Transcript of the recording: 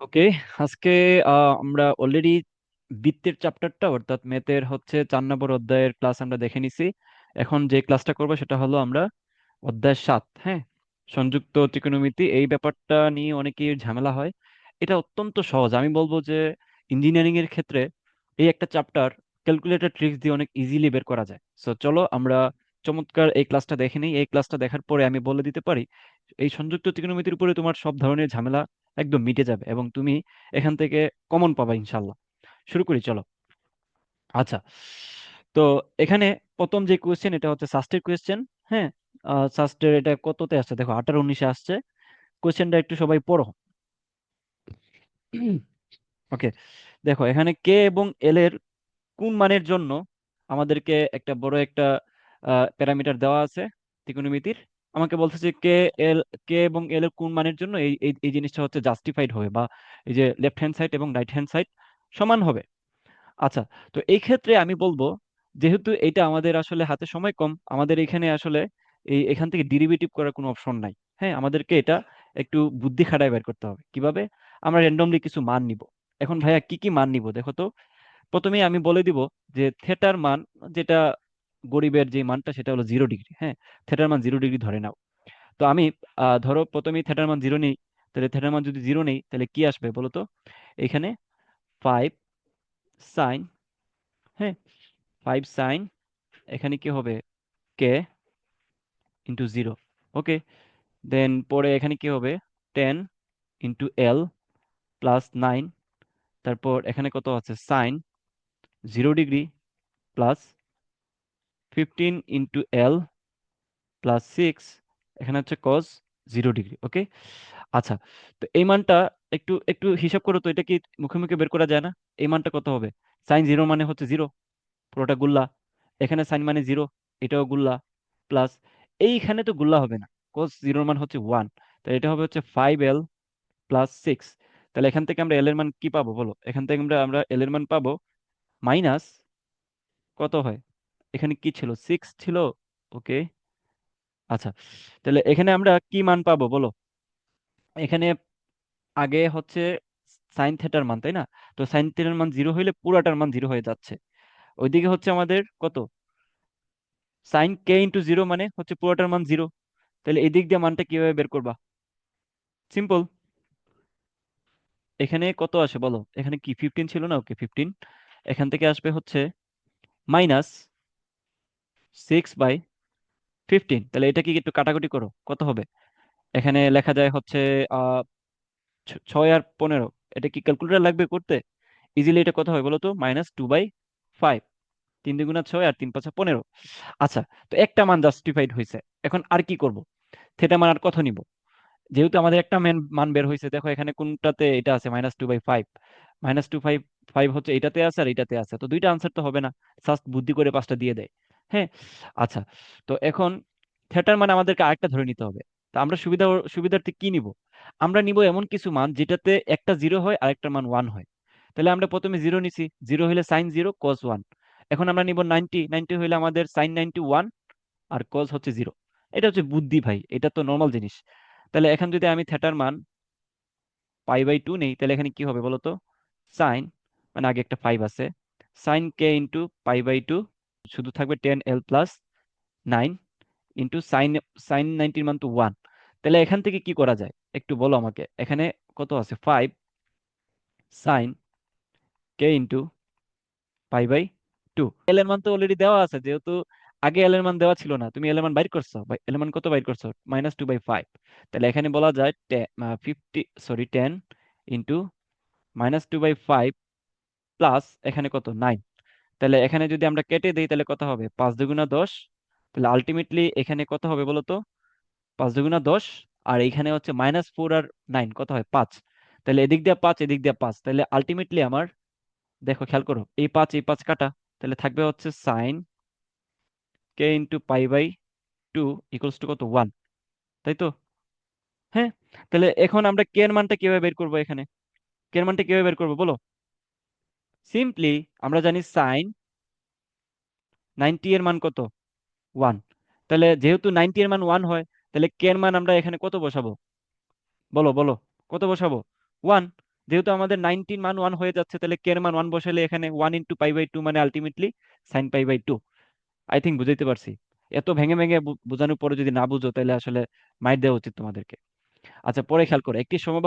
ওকে, আজকে আমরা অলরেডি বৃত্তের চ্যাপ্টারটা অর্থাৎ ম্যাথের হচ্ছে চার নম্বর অধ্যায়ের ক্লাস আমরা দেখে নিছি। এখন যে ক্লাসটা করব সেটা হলো আমরা অধ্যায় সাত হ্যাঁ? সংযুক্ত ত্রিকোণমিতি, এই ব্যাপারটা নিয়ে অনেকের ঝামেলা হয়। এটা অত্যন্ত সহজ। আমি বলব যে ইঞ্জিনিয়ারিং এর ক্ষেত্রে এই একটা চ্যাপ্টার ক্যালকুলেটর ট্রিক্স দিয়ে অনেক ইজিলি বের করা যায়। সো চলো আমরা চমৎকার এই ক্লাসটা দেখে নিই এই ক্লাসটা দেখার পরে আমি বলে দিতে পারি, এই সংযুক্ত ত্রিকোণমিতির উপরে তোমার সব ধরনের ঝামেলা একদম মিটে যাবে এবং তুমি এখান থেকে কমন পাবা ইনশাল্লাহ শুরু করি, চলো। আচ্ছা তো এখানে প্রথম যে কোয়েশ্চেন এটা হচ্ছে সাস্টের কোয়েশ্চেন হ্যাঁ? সাস্টের এটা কততে আসছে? দেখো, আঠারো উনিশে আসছে। কোয়েশ্চেনটা একটু সবাই পড়ো। ওকে দেখো, এখানে কে এবং এল এর কোন মানের জন্য আমাদেরকে একটা বড় একটা প্যারামিটার দেওয়া আছে, ত্রিকোণমিতির। আমাকে বলতেছে কে এল, কে এবং এল এর কোন মানের জন্য এই এই এই জিনিসটা হচ্ছে জাস্টিফাইড হবে বা এই যে লেফট হ্যান্ড সাইড এবং রাইট হ্যান্ড সাইড সমান হবে। আচ্ছা তো এই ক্ষেত্রে আমি বলব, যেহেতু এটা আমাদের আসলে হাতে সময় কম, আমাদের এখানে আসলে এই, এখান থেকে ডেরিভেটিভ করার কোনো অপশন নাই। হ্যাঁ আমাদেরকে এটা একটু বুদ্ধি খাটায় বের করতে হবে। কীভাবে? আমরা র্যান্ডমলি কিছু মান নিব। এখন ভাইয়া কি কি মান নিব? দেখো তো, প্রথমেই আমি বলে দিব যে থেটার মান যেটা গরিবের যে মানটা সেটা হলো জিরো ডিগ্রি হ্যাঁ? থেটার মান জিরো ডিগ্রি ধরে নাও। তো আমি ধরো প্রথমেই থেটার মান জিরো নেই, তাহলে থেটার মান যদি জিরো নেই, তাহলে কি আসবে বলো তো? এখানে ফাইভ সাইন হ্যাঁ? ফাইভ সাইন এখানে কি হবে? কে ইন্টু জিরো ওকে দেন পরে এখানে কি হবে? Ten into L plus nine তারপর এখানে কত আছে? Sine zero degree plus fifteen into L plus six এখানে হচ্ছে কজ জিরো ডিগ্রি ওকে আচ্ছা তো এই মানটা একটু একটু হিসাব করো তো, এটা কি মুখে মুখে বের করা যায় না? এই মানটা কত হবে? সাইন জিরো মানে হচ্ছে জিরো পুরোটা গুল্লা। এখানে সাইন মানে জিরো এটাও গুল্লা। প্লাস এইখানে তো গুল্লা হবে না কজ জিরোর মান হচ্ছে ওয়ান তাহলে এটা হবে হচ্ছে ফাইভ এল প্লাস সিক্স তাহলে এখান থেকে আমরা এল এর মান কি পাবো বলো? এখান থেকে আমরা আমরা এল এর মান পাবো মাইনাস কত হয়? এখানে কি ছিল? সিক্স ছিল? ওকে আচ্ছা তাহলে এখানে আমরা কি মান পাবো বলো? এখানে আগে হচ্ছে সাইন থেটার মান, তাই না? তো সাইন থেটার মান জিরো হইলে পুরাটার মান জিরো হয়ে যাচ্ছে। ওইদিকে হচ্ছে আমাদের কত? সাইন কে ইন্টু জিরো মানে হচ্ছে পুরোটার মান জিরো তাহলে এই দিক দিয়ে মানটা কীভাবে বের করবা? সিম্পল এখানে কত আসে বলো? এখানে কি ফিফটিন ছিল না? ওকে ফিফটিন এখান থেকে আসবে হচ্ছে মাইনাস সিক্স বাই ফিফটিন তাহলে এটা কি একটু কাটাকুটি করো, কত হবে? এখানে লেখা যায় হচ্ছে ছয় আর পনেরো। এটা কি ক্যালকুলেটর লাগবে করতে? ইজিলি এটা কত হয় বলো তো? মাইনাস টু বাই ফাইভ তিন দুগুণা ছয় আর তিন পাঁচা পনেরো। আচ্ছা তো একটা মান জাস্টিফাইড হয়েছে এখন আর কি করব? থেটা মান আর কত নিব? যেহেতু আমাদের একটা মেন মান বের হয়েছে দেখো এখানে কোনটাতে এটা আছে minus two by five minus two five five হচ্ছে এটাতে আছে আর এটাতে আছে। তো দুইটা আনসার তো হবে না। জাস্ট বুদ্ধি করে পাঁচটা দিয়ে দেয়। হ্যাঁ আচ্ছা। তো এখন থিয়েটার মানে আমাদেরকে আরেকটা ধরে নিতে হবে। তো আমরা সুবিধা, সুবিধার্থে কি নিব? আমরা নিব এমন কিছু মান যেটাতে একটা জিরো হয় আর একটা মান ওয়ান হয়। তাহলে আমরা প্রথমে জিরো নিছি। জিরো হলে সাইন জিরো কস ওয়ান এখন আমরা নিব নাইনটি নাইনটি হলে আমাদের সাইন নাইনটি ওয়ান আর কস হচ্ছে জিরো এটা হচ্ছে বুদ্ধি ভাই। এটা তো নর্মাল জিনিস। তাহলে এখন যদি আমি থিয়েটার মান পাই বাই টু নেই, তাহলে এখানে কি হবে বলতো? সাইন মানে আগে একটা ফাইভ আছে। Sine K into pi by two শুধু থাকবে ten L plus nine into sine sine নাইনটির মান তো ওয়ান তাহলে এখান থেকে কি করা যায়? একটু বলো আমাকে। এখানে কত আছে? Five sine K into pi by two L এর মান তো অলরেডি দেওয়া আছে, যেহেতু আগে এল এর মান দেওয়া ছিল না। তুমি এল এর মান বাইর করছ? এল এর মান কত বাইর করছ? মাইনাস টু বাই ফাইভ তাহলে এখানে বলা যায় fifty sorry ten into minus two by five plus এখানে কত? নাইন তাহলে এখানে যদি আমরা কেটে দিই, তাহলে কত হবে? পাঁচ দুগুণা দশ। তাহলে আলটিমেটলি এখানে কত হবে বলো তো পাঁচ দুগুণা দশ, আর এইখানে হচ্ছে মাইনাস ফোর আর নাইন কত হয়? পাঁচ। তাহলে এদিক দিয়ে পাঁচ, এদিক দিয়ে পাঁচ। তাহলে আলটিমেটলি আমার, দেখো খেয়াল করো, এই পাঁচ এই পাঁচ কাটা। তাহলে থাকবে হচ্ছে sine K into pi by two equals to কত? ওয়ান তাই তো? হ্যাঁ? তাহলে এখন আমরা কে এর মানটা কীভাবে বের করব এখানে? কে এর মানটা কীভাবে বের করব বলো? সিম্পলি আমরা জানি সাইন নাইনটি এর মান কত? ওয়ান তাহলে যেহেতু নাইনটি এর মান ওয়ান হয়, তাহলে কে এর মান আমরা এখানে কত বসাবো? বলো বলো, কত বসাবো? ওয়ান যেহেতু আমাদের নাইনটিন মান ওয়ান হয়ে যাচ্ছে, তাহলে কে এর মান ওয়ান বসালে এখানে one into pi by two মানে ultimately sine pi by two I think বুঝাইতে পারছি। এত ভেঙে ভেঙে বোঝানোর পরে যদি না বুঝো, তাহলে আসলে মাইর দেওয়া উচিত তোমাদেরকে। আচ্ছা পরে খেয়াল করো, একটি সমবাহু